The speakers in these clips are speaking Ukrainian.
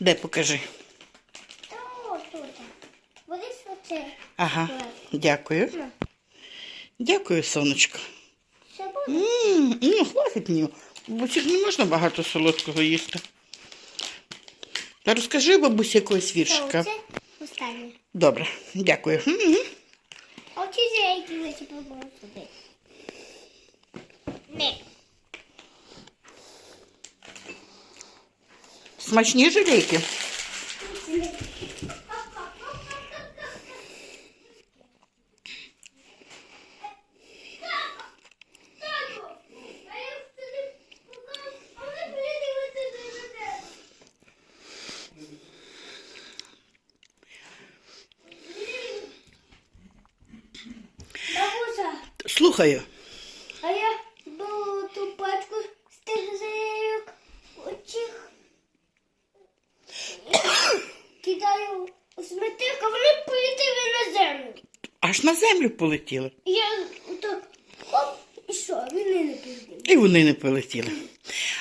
Де покажи? Ага, дякую. Дякую, сонечко. Ну, хватить мені. Бабусі не можна багато солодкого їсти. Та розкажи бабусі якогось віршика. Добре, дякую. Мгм. А оці зайки висі побудуть Смачні жилейки. Слухаю. Аж на землю полетіли. Я так хоп, і що, вони не полетіли. І вони не полетіли.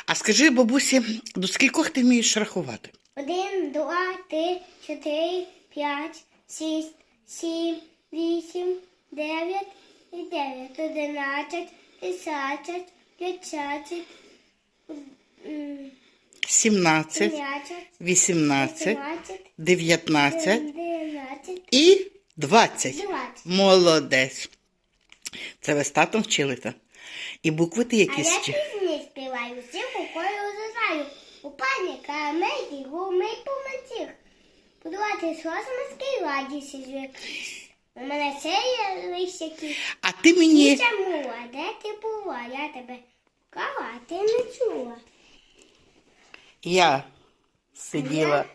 А скажи, бабусі, до скількох ти вмієш рахувати? Один, два, три, чотири, п'ять, шість, сім, вісім, дев'ять і дев'ять, одинадцять, десятять, п'ятнадцять, сімнадцять, вісімнадцять, 19 дев'ятнадцять, і 20. двадцять. Молодець. Це ви з татом вчили та? І букви ти А якісь я ще? пісні співаю, всіх у колі знаю. У пані карамельки, гумий помаціх. Подавати з розмазки і ладі сіжик. У мене це є листяки. А ти мені. Дівча мула, де ти була? Я тебе кала, а ти не чула. Я сиділа.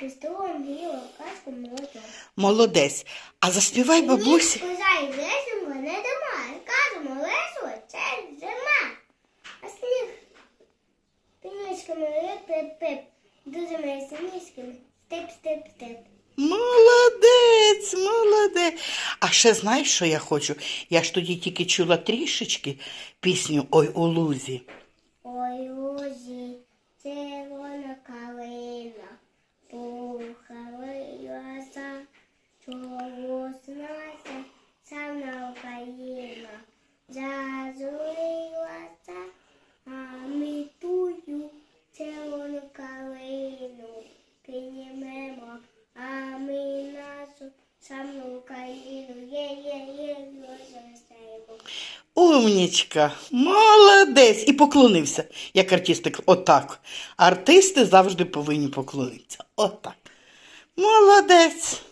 З пістолом казку молоток. Молодець. А заспівай бабусі. Коза і лесенько не дома. Кажемо, лесо, це зима. А сніг пінічками лип-лип-лип. Дуже синіжками. Степ-степ-степ. Молодець, молодець. А ще знаєш, що я хочу? Я ж тоді тільки чула трішечки пісню Ой у лузі. Умнічка, молодець. І поклонився, як артистик. Отак. Артисти завжди повинні поклонитися. Отак. Молодець.